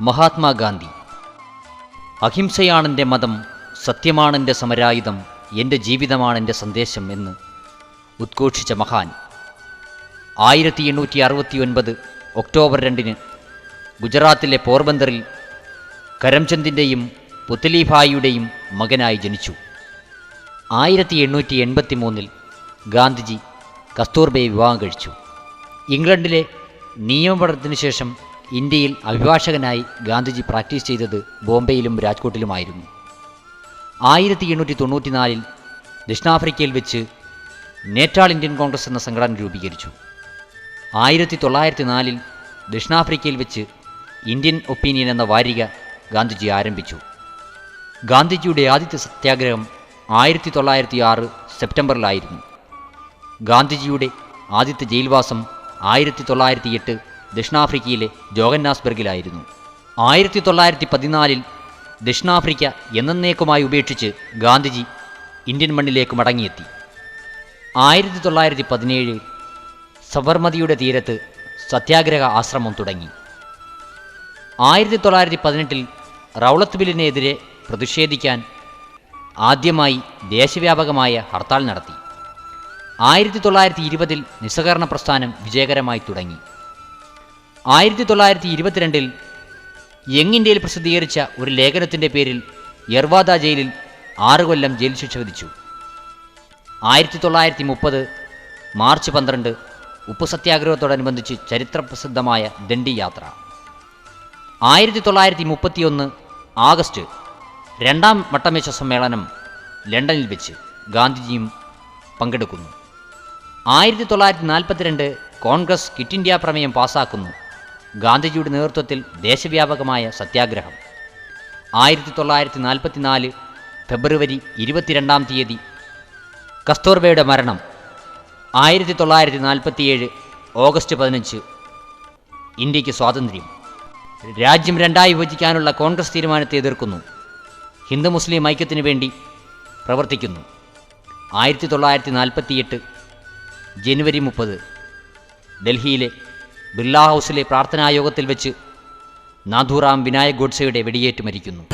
മഹാത്മാഗാന്ധി. അഹിംസയാണെന്റെ മതം സത്യമാണെന്റെ സമരായുധം എന്റെ ജീവിതമാണെന്റെ സന്ദേശം എന്ന് ഉദ്ഘോഷിച്ച മഹാൻ. ആയിരത്തി എണ്ണൂറ്റി അറുപത്തി ഒൻപത് ഒക്ടോബർ രണ്ടിന് ഗുജറാത്തിലെ പോർബന്ദറിൽ കരംചന്ദിന്റെയും പുത്തലിഭായിയുടെയും മകനായി ജനിച്ചു. ആയിരത്തി എണ്ണൂറ്റി എൺപത്തി മൂന്നിൽ ഗാന്ധിജി കസ്തൂർബയെ വിവാഹം കഴിച്ചു. ഇംഗ്ലണ്ടിലെ നിയമപഠനത്തിനു ശേഷം ഇന്ത്യയിൽ അഭിഭാഷകനായി ഗാന്ധിജി പ്രാക്ടീസ് ചെയ്തത് ബോംബെയിലും രാജ്കോട്ടിലുമായിരുന്നു. ആയിരത്തി എണ്ണൂറ്റി തൊണ്ണൂറ്റിനാലിൽ ദക്ഷിണാഫ്രിക്കയിൽ വെച്ച് നേറ്റാൾ ഇന്ത്യൻ കോൺഗ്രസ് എന്ന സംഘടന രൂപീകരിച്ചു. ആയിരത്തി തൊള്ളായിരത്തി നാലിൽ ദക്ഷിണാഫ്രിക്കയിൽ വെച്ച് ഇന്ത്യൻ ഒപ്പീനിയൻ എന്ന വാരിക ഗാന്ധിജി ആരംഭിച്ചു. ഗാന്ധിജിയുടെ ആദ്യത്തെ സത്യാഗ്രഹം ആയിരത്തി തൊള്ളായിരത്തി ആറ് സെപ്റ്റംബറിലായിരുന്നു. ഗാന്ധിജിയുടെ ആദ്യത്തെ ജയിൽവാസം ആയിരത്തി തൊള്ളായിരത്തി എട്ട് ദക്ഷിണാഫ്രിക്കയിലെ ജോഹന്നാസ്ബർഗിലായിരുന്നു ആയിരത്തി തൊള്ളായിരത്തി പതിനാലിൽ ദക്ഷിണാഫ്രിക്ക എന്നേക്കുമായി ഉപേക്ഷിച്ച് ഗാന്ധിജി ഇന്ത്യൻ മണ്ണിലേക്ക് മടങ്ങിയെത്തി. ആയിരത്തി തൊള്ളായിരത്തി പതിനേഴിൽ സബർമതിയുടെ തീരത്ത് സത്യാഗ്രഹ ആശ്രമം തുടങ്ങി. ആയിരത്തി തൊള്ളായിരത്തി പതിനെട്ടിൽ റൗളത്ത് ബില്ലിനെതിരെ പ്രതിഷേധിക്കാൻ ആദ്യമായി ദേശവ്യാപകമായ ഹർത്താൽ നടത്തി. ആയിരത്തി തൊള്ളായിരത്തി ഇരുപതിൽ നിസ്സഹകരണ പ്രസ്ഥാനം വിജയകരമായി തുടങ്ങി. ആയിരത്തി തൊള്ളായിരത്തി ഇരുപത്തിരണ്ടിൽ യങ് ഇന്ത്യയിൽ പ്രസിദ്ധീകരിച്ച ഒരു ലേഖനത്തിന്റെ പേരിൽ യർവാദ ജയിലിൽ ആറ് കൊല്ലം ജയിൽ ശിക്ഷ വിധിച്ചു. ആയിരത്തി തൊള്ളായിരത്തി മുപ്പത് മാർച്ച് പന്ത്രണ്ട് ഉപ്പ് സത്യാഗ്രഹത്തോടനുബന്ധിച്ച് ചരിത്രപ്രസിദ്ധമായ ദണ്ഡി യാത്ര ആയിരത്തി തൊള്ളായിരത്തി മുപ്പത്തിയൊന്ന് ആഗസ്റ്റ് രണ്ടാം വട്ടമേശ സമ്മേളനം ലണ്ടനിൽ വെച്ച് ഗാന്ധിജിയും പങ്കെടുക്കുന്നു. ആയിരത്തി തൊള്ളായിരത്തി നാൽപ്പത്തിരണ്ട് കോൺഗ്രസ് കിറ്റ് ഇന്ത്യ പ്രമേയം പാസാക്കുന്നു. ഗാന്ധിജിയുടെ നേതൃത്വത്തിൽ ദേശവ്യാപകമായ സത്യാഗ്രഹം. ആയിരത്തി തൊള്ളായിരത്തി നാൽപ്പത്തിനാല് ഫെബ്രുവരി ഇരുപത്തിരണ്ടാം തീയതി കസ്തൂർബയുടെ മരണം. ആയിരത്തി തൊള്ളായിരത്തി നാൽപ്പത്തിയേഴ് ഓഗസ്റ്റ് പതിനഞ്ച്. ഇന്ത്യയ്ക്ക് സ്വാതന്ത്ര്യം. രാജ്യം രണ്ടായി വിഭജിക്കാനുള്ള കോൺഗ്രസ് തീരുമാനത്തെ എതിർക്കുന്നു. ഹിന്ദു മുസ്ലിം ഐക്യത്തിനു വേണ്ടി പ്രവർത്തിക്കുന്നു. ആയിരത്തി തൊള്ളായിരത്തി നാൽപ്പത്തിയെട്ട് ജനുവരി മുപ്പത്. ഡൽഹിയിലെ ബിർള ഹൗസിലെ പ്രാർത്ഥനായോഗത്തിൽ വെച്ച് നാഥുറാം വിനായക് ഗോഡ്സെയുടെ വെടിയേറ്റ് മരിക്കുന്നു.